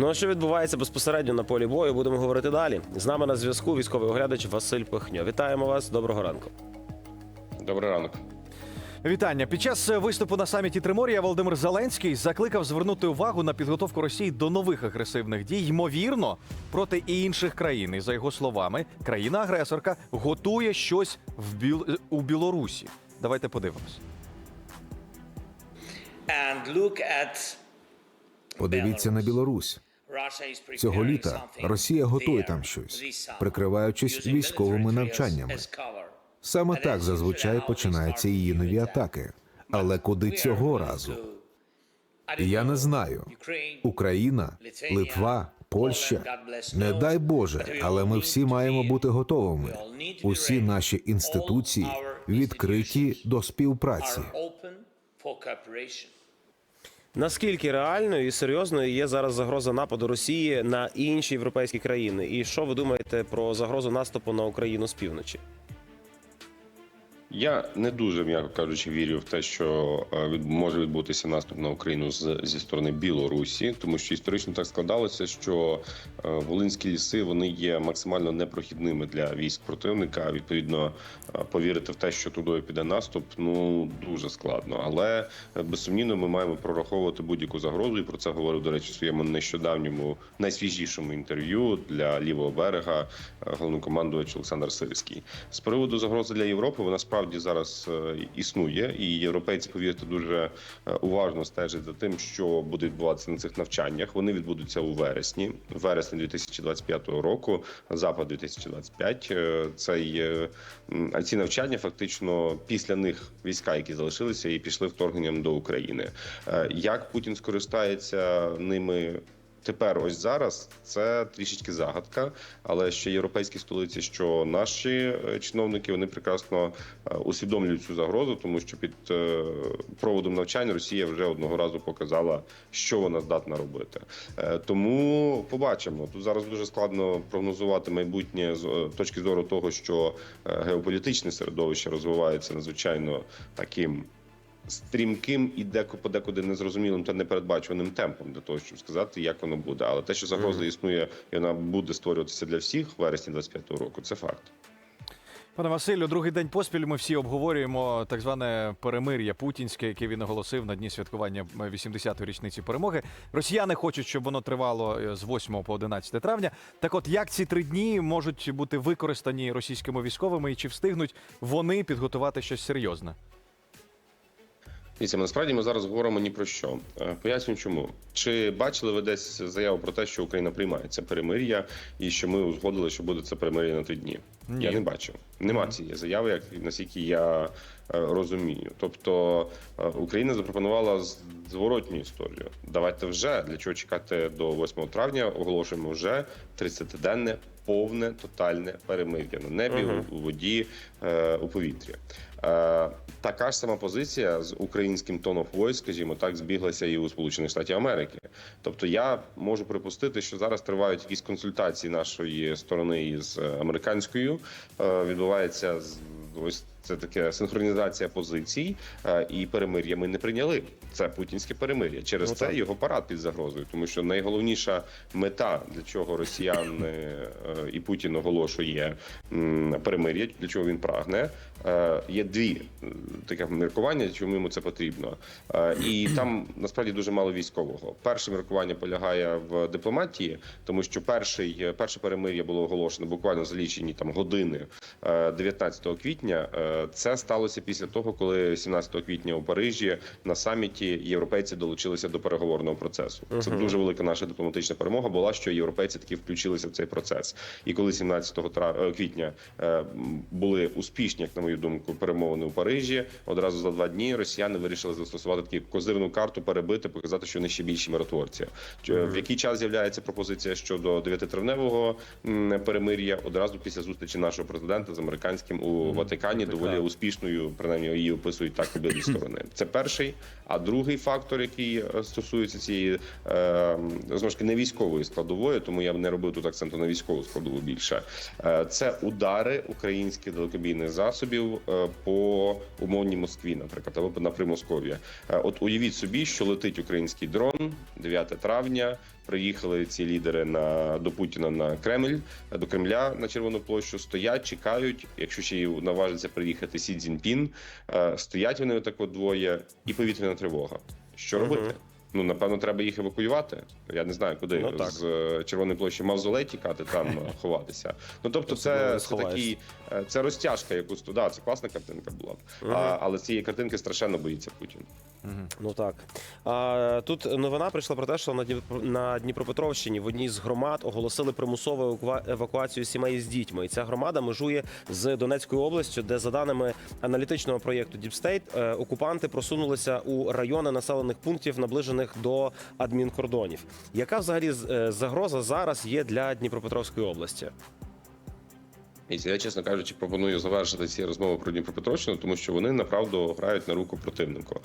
Ну а що відбувається безпосередньо на полі бою? Будемо говорити далі. З нами на зв'язку військовий оглядач Василь Пихньо. Вітаємо вас. Доброго ранку. Добрий ранок. Вітання під час виступу на саміті Тримор'я Володимир Зеленський закликав звернути увагу на підготовку Росії до нових агресивних дій, ймовірно, проти і інших країн. І за його словами, країна-агресорка готує щось в Біл... у Білорусі. Давайте подивимось. and look at Подивіться на Білорусь. Цього літа Росія готує там щось, прикриваючись військовими навчаннями. Саме так зазвичай починаються її нові атаки. Але куди цього разу? Я не знаю. Україна, Литва, Польща. Не дай Боже, але ми всі маємо бути готовими. Усі наші інституції відкриті до співпраці. Наскільки реальною і серйозною є зараз загроза нападу Росії на інші європейські країни? І що ви думаєте про загрозу наступу на Україну з півночі? Я не дуже, м'яко кажучи, вірю в те, що е, може відбутися наступ на Україну з зі сторони Білорусі, тому що історично так складалося, що е, волинські ліси вони є максимально непрохідними для військ противника. Відповідно е, повірити в те, що туди піде наступ, ну дуже складно. Але безсумнівно ми маємо прораховувати будь-яку загрозу. І про це говорив до речі в своєму нещодавньому найсвіжішому інтерв'ю для лівого берега головнокомандувач Олександр Сирський. З приводу загрози для Європи вона справді зараз е, існує, і європейці, повірте, дуже е, уважно стежать за тим, що буде відбуватися на цих навчаннях. Вони відбудуться у вересні, вересні 2025 року, запад 2025. Е, Цей ці навчання фактично після них війська, які залишилися, і пішли вторгненням до України. Як Путін скористається ними? Тепер, ось зараз, це трішечки загадка, але ще європейські столиці, що наші е, чиновники вони прекрасно е, усвідомлюють цю загрозу, тому що під е, проводом навчань Росія вже одного разу показала, що вона здатна робити. Тому побачимо. Тут зараз дуже складно прогнозувати майбутнє з точки зору того, що геополітичне середовище розвивається надзвичайно таким стрімким і деко подекуди незрозумілим та непередбачуваним темпом для того, щоб сказати, як воно буде. Але те, що загроза існує, і вона буде створюватися для всіх в вересні 25-го року, це факт. Пане Василю, другий день поспіль ми всі обговорюємо так зване перемир'я путінське, яке він оголосив на дні святкування 80-ї річниці перемоги. Росіяни хочуть, щоб воно тривало е, з 8 по 11 травня. Так, от як ці три дні можуть бути використані російськими військовими, і чи встигнуть вони підготувати щось серйозне? Дивіться, насправді ми зараз говоримо ні про що. Е, Поясню, чому чи бачили ви десь заяву про те, що Україна приймає це перемир'я, і що ми узгодили, що буде це перемир'я на три дні? Ні. Я не бачив. Нема цієї заяви, як наскільки я е, розумію. Тобто е, Україна запропонувала зворотню історію. Давайте вже для чого чекати до 8 травня. Оголошуємо вже 30-денне повне тотальне перемир'я на небі, Мгм. у воді, е, у повітрі. Така ж сама позиція з українським of voice, скажімо так, збіглася і у Сполучених Штатів Америки. Тобто, я можу припустити, що зараз тривають якісь консультації нашої сторони із американською. Е, відбувається ось це таке синхронізація позицій е, і перемир'я ми не прийняли. Це путінське перемир'я. Через Ну, це так. його парад під загрозою, тому що найголовніша мета, для чого росіяни е, і Путін оголошує перемир'я, для чого він прагне. Е, Є дві таке міркування, чому йому це потрібно. І там насправді дуже мало військового. Перше міркування полягає в дипломатії, тому що перший перше перемир'я було оголошено буквально за лічені там години е, 19 квітня. Е, Це сталося після того, коли 17 квітня у Парижі на саміті європейці долучилися до переговорного процесу. Це дуже велика наша дипломатична перемога була, що європейці таки включилися в цей процес. І коли 17 тра- е, квітня е, були успішні, як на мою думку, перемовини у Парижі, одразу за два дні росіяни вирішили застосувати таку козирну карту, перебити, показати, що вони ще більші миротворці. В який час з'являється пропозиція щодо 9-травневого перемир'я? Одразу після зустрічі нашого президента з американським у Ватикані, доволі успішною, принаймні її описують так обидві сторони. Це перший. А другий фактор, який е, стосується цієї е, знову ж таки не військової складової, тому я б не робив тут акценту на військову складову більше. Е, Це удари українських далекобійних засобів е, по умовній Москві, наприклад, або на Примосков'я. От уявіть собі, що летить український дрон 9 травня. приїхали ці лідери на до Путіна на Кремль, до Кремля на Червону площу. Стоять, чекають. Якщо ще й наважиться приїхати Сі Цзіньпін, е, стоять вони отак от двоє, і повітряна тривога. Що робити? робити? Ну напевно, треба їх евакуювати. Я не знаю, куди Ну, так. з е, Червоної площі мавзолей тікати, там е, ховатися. Ну тобто, це, це сховаєшся. такий це розтяжка, яку да, це класна картинка була. б. А, але цієї картинки страшенно боїться Путін. Ну так. А, тут новина прийшла про те, що на, Дніпро, на Дніпропетровщині в одній з громад оголосили примусову евакуа- евакуацію сімей з дітьми. І ця громада межує з Донецькою областю, де, за даними аналітичного проєкту е, окупанти просунулися у райони населених пунктів, наближених до адмінкордонів. Яка взагалі е, загроза зараз є для Дніпропетровської області? І я, чесно кажучи, пропоную завершити ці розмови про Дніпропетровщину, тому що вони направду грають на руку противнику.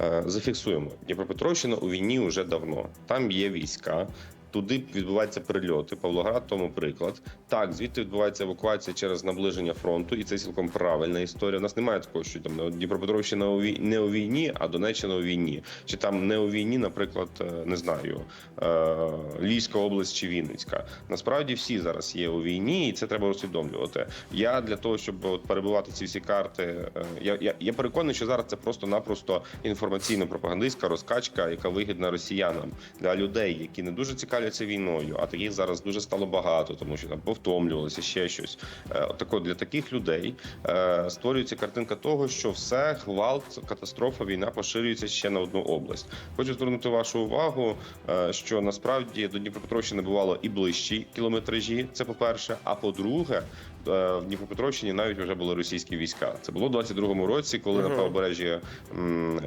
Е, Зафіксуємо, Дніпропетровщина у війні вже давно. Там є війська. Туди відбуваються прильоти. Павлоград тому приклад. Так, звідти відбувається евакуація через наближення фронту, і це цілком правильна історія. У нас немає такого, що там ну, Дніпропетровщина не у війні, а Донеччина у війні. Чи там не у війні, наприклад, е, не знаю, е, Львівська область чи Вінницька. Насправді всі зараз є у війні, і це треба усвідомлювати. Я для того, щоб от перебивати ці всі карти, е, я, я, я переконаний, що зараз це просто-напросто інформаційно-пропагандистська розкачка, яка вигідна росіянам для людей, які не дуже цікавляться війною, а таких зараз дуже стало багато, тому що там повтомлювалися ще щось. Отако от для таких людей е, створюється картинка того, що все гвалт, катастрофа, війна поширюється ще на одну область. Хочу звернути вашу увагу, е, що насправді до Дніпропетровщини бувало і ближчі кілометражі. Це по перше. А по-друге, е, в Дніпропетровщині навіть вже були російські війська. Це було у 22-му році, коли на Мгм. правобережжі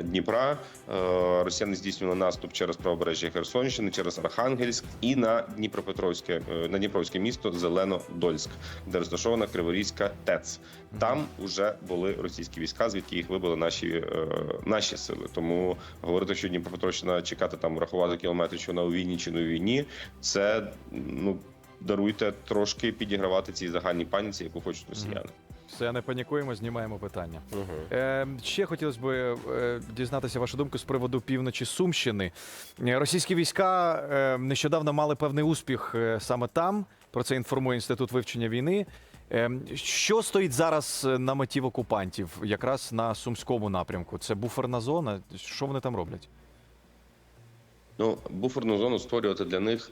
Дніпра е, росіяни здійснювали наступ через правобережжя Херсонщини, через Архангельськ і на Дніпропетровське е, на Дніпровське місто Зеленодольськ, де розташована Криворізька ТЕЦ. Там вже були російські війська, звідки їх вибили наші е, наші сили. Тому говорити, що Дніпропетровщина чекати там рахувати кілометри, що на у війні чи не у війні, це ну даруйте трошки підігравати цій загальній паніці, яку хочуть росіяни. Все, не панікуємо, знімаємо питання. Угу. Е, ще хотілося б е, дізнатися вашу думку з приводу півночі Сумщини. Е, Російські війська е, нещодавно мали певний успіх е, саме там. Про це інформує інститут вивчення війни. Е, що стоїть зараз е, на меті окупантів, якраз на сумському напрямку? Це буферна зона. Що вони там роблять? Ну, буферну зону створювати для них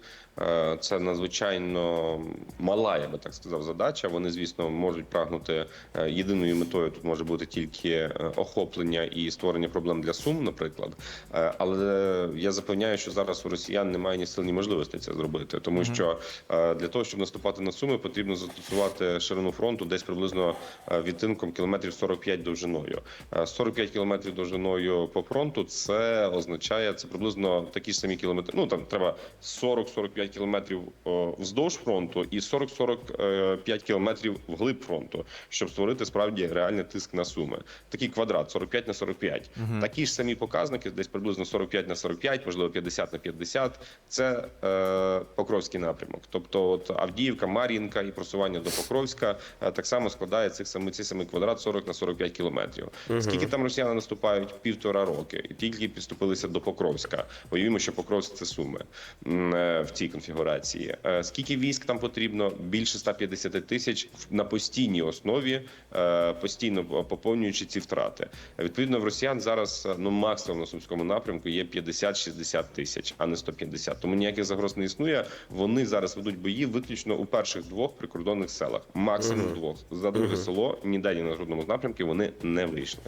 це надзвичайно мала, я би так сказав, задача. Вони, звісно, можуть прагнути е, єдиною метою. Тут може бути тільки е, охоплення і створення проблем для сум, наприклад. Е, Але я запевняю, що зараз у росіян немає ні сил, ні можливості це зробити, тому що е, для того, щоб наступати на суми, потрібно застосувати ширину фронту десь приблизно е, відтинком кілометрів 45 довжиною. Е, 45 кілометрів довжиною по фронту це означає це приблизно такі ж самі кілометри. Ну там треба 40-45 кілометрів вздовж фронту і 40-45 кілометрів вглиб фронту, щоб створити справді реальний тиск на суми. Такий квадрат 45 на 45. Такі ж самі показники, десь приблизно 45 на 45, можливо 50 на 50. Це е, Покровський напрямок. Тобто, от Авдіївка, Мар'їнка і просування до Покровська е, так само складає цих самий цей самий квадрат 40 на 45 кілометрів. Скільки там росіяни наступають? Півтора роки, і тільки підступилися до Покровська. Уявімо, що Покровськ це суми е, в цій конфігурації. Е, Скільки військ там потрібно? Більше 150 тисяч на постійній основі, е, постійно поповнюючи ці втрати. Відповідно, в росіян зараз е, ну максимум на сумському напрямку є 50-60 тисяч, а не 150. Тому ніяких загроз не існує. Вони зараз ведуть бої виключно у перших двох прикордонних селах, максимум двох. За друге село ніде ні на жодному з напрямків вони не вийшли.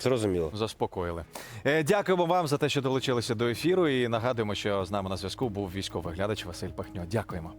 Зрозуміло. Заспокоїли. Е, дякуємо вам за те, що долучилися до ефіру. І нагадуємо, що з нами на зв'язку був військовий глядач Василь Пахньо. Дякуємо.